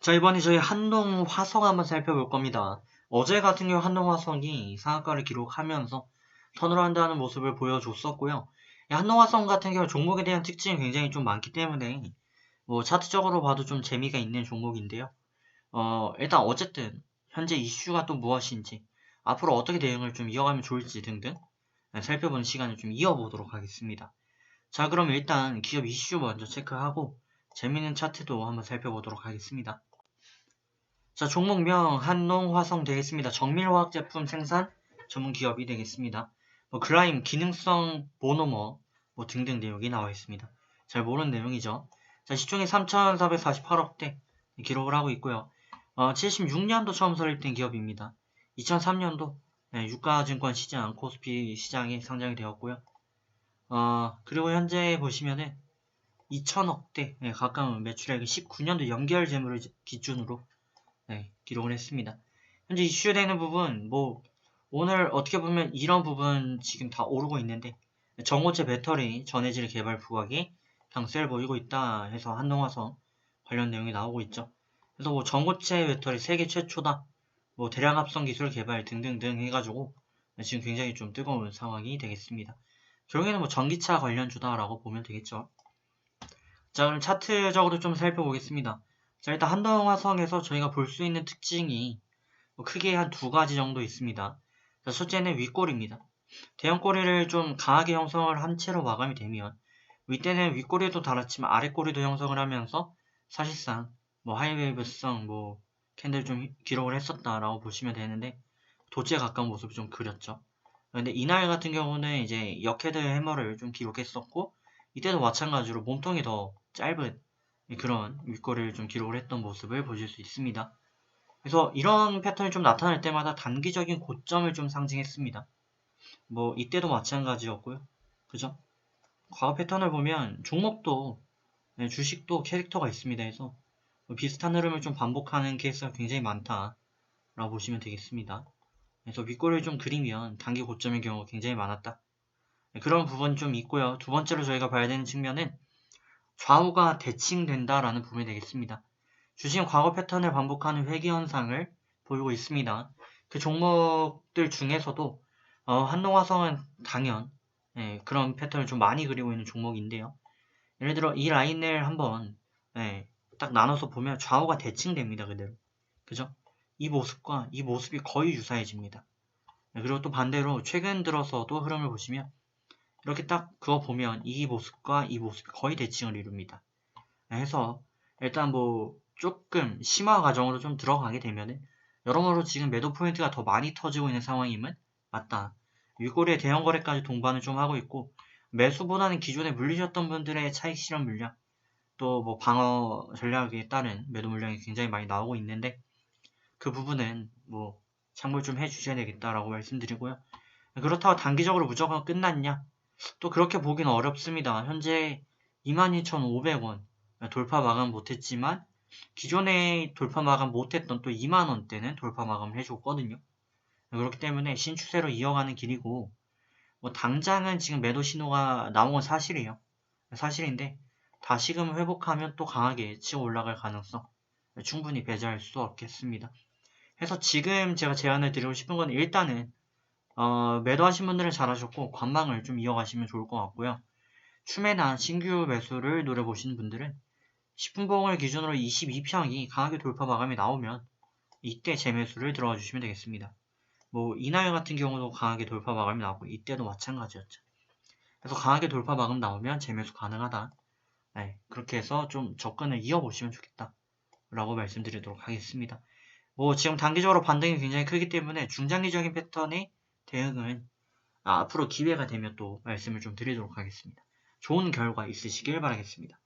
자, 이번에 저희 한동 화성 한번 살펴볼 겁니다. 어제 같은 경우 한동 화성이 상한가를 기록하면서 하는 모습을 보여줬었고요. 이 한동 화성 같은 경우 종목에 대한 특징이 굉장히 좀 많기 때문에 뭐 차트적으로 봐도 좀 재미가 있는 종목인데요. 어, 일단 어쨌든 현재 이슈가 또 무엇인지 앞으로 어떻게 대응을 좀 이어가면 좋을지 등등 네, 살펴보는 시간을 좀 이어보도록 하겠습니다. 자, 그럼 일단 기업 이슈 먼저 체크하고 재미있는 차트도 한번 살펴보도록 하겠습니다. 자, 종목명 한농화성 되겠습니다. 정밀화학 제품 생산 전문 기업이 되겠습니다. 뭐 그라임, 기능성 모노머 뭐 등등 내용이 나와 있습니다. 잘 모르는 내용이죠. 자, 시총이 3,448억대 기록을 하고 있고요. 어, 76년도 처음 설립된 기업입니다. 2003년도 네, 유가증권 시장, 코스피 시장에 상장이 되었고요. 어, 그리고 현재 보시면은 2천억대 네, 가까운 매출액 19년도 연결 재물을 기준으로 네, 기록을 했습니다. 현재 이슈되는 부분, 뭐, 오늘 어떻게 보면 이런 부분 지금 다 오르고 있는데, 전고체 배터리 전해질 개발 부각이 강세를 보이고 있다 해서 한동화성 관련 내용이 나오고 있죠. 그래서 뭐 전고체 배터리 세계 최초다, 뭐 대량 합성 기술 개발 등등등 해가지고 지금 굉장히 좀 뜨거운 상황이 되겠습니다. 결국에는 뭐 전기차 관련주다라고 보면 되겠죠. 자, 그럼 차트적으로 좀 살펴보겠습니다. 자, 일단 한동화성에서 저희가 볼 수 있는 특징이 뭐 크게 한 두 가지 정도 있습니다. 자, 첫째는 윗꼬리입니다. 대형 꼬리를 좀 강하게 형성을 한 채로 마감이 되면 윗대는 윗꼬리도 달았지만 아랫꼬리도 형성을 하면서 사실상 뭐 하이웨이브성 뭐 캔들 좀 기록을 했었다라고 보시면 되는데 도체에 가까운 모습을 좀 그렸죠. 근데 이날 같은 경우는 이제 역헤드 해머를 좀 기록했었고 이때도 마찬가지로 몸통이 더 짧은 그런 윗꼬리를 좀 기록을 했던 모습을 보실 수 있습니다. 그래서 이런 패턴이 좀 나타날 때마다 단기적인 고점을 좀 상징했습니다. 뭐 이때도 마찬가지였고요. 그죠? 과거 패턴을 보면 종목도 네, 주식도 캐릭터가 있습니다. 해서 뭐 비슷한 흐름을 좀 반복하는 케이스가 굉장히 많다라고 보시면 되겠습니다. 그래서 윗꼬리를 좀 그리면 단기 고점의 경우가 굉장히 많았다. 네, 그런 부분이 좀 있고요. 두 번째로 저희가 봐야 되는 측면은 좌우가 대칭된다라는 부분이 되겠습니다. 주식은 과거 패턴을 반복하는 회귀 현상을 보이고 있습니다. 그 종목들 중에서도 어, 한동화성은 당연 예, 그런 패턴을 좀 많이 그리고 있는 종목인데요. 예를 들어 이 라인을 한번 예, 딱 나눠서 보면 좌우가 대칭됩니다. 그대로. 그죠? 이 모습과 이 모습이 거의 유사해집니다. 예, 그리고 또 반대로 최근 들어서도 흐름을 보시면 이렇게 딱 그거 보면 이 모습과 이 모습이 거의 대칭을 이룹니다. 해서 일단 뭐 조금 심화 과정으로 좀 들어가게 되면은 여러모로 지금 매도 포인트가 더 많이 터지고 있는 상황임은 맞다. 윗꼬리의 대형 거래까지 동반을 좀 하고 있고 매수보다는 기존에 물리셨던 분들의 차익 실현 물량 또 뭐 방어 전략에 따른 매도 물량이 굉장히 많이 나오고 있는데 그 부분은 뭐 참고 좀 해주셔야 되겠다라고 말씀드리고요. 그렇다고 단기적으로 무조건 끝났냐? 또 그렇게 보기는 어렵습니다. 현재 22,500원 돌파 마감 못했지만 기존에 돌파 마감 못했던 또 2만원대는 돌파 마감을 해줬거든요. 그렇기 때문에 신추세로 이어가는 길이고 뭐 당장은 지금 매도 신호가 나온 건 사실이에요. 사실인데 다시금 회복하면 또 강하게 치고 올라갈 가능성 충분히 배제할 수 없겠습니다. 그래서 지금 제가 제안을 드리고 싶은 건 일단은 어, 매도하신 분들은 잘하셨고 관망을 좀 이어가시면 좋을 것 같고요. 추매나 신규 매수를 노려보시는 분들은 10분봉을 기준으로 22평이 강하게 돌파 마감이 나오면 이때 재매수를 들어가 주시면 되겠습니다. 뭐 이날 같은 경우도 강하게 돌파 마감이 나오고 이때도 마찬가지였죠. 그래서 강하게 돌파 마감 나오면 재매수 가능하다. 네, 그렇게 해서 좀 접근을 이어보시면 좋겠다. 라고 말씀드리도록 하겠습니다. 뭐 지금 단기적으로 반등이 굉장히 크기 때문에 중장기적인 패턴의 대응은 아, 앞으로 기회가 되면 또 말씀을 좀 드리도록 하겠습니다. 좋은 결과 있으시길 바라겠습니다.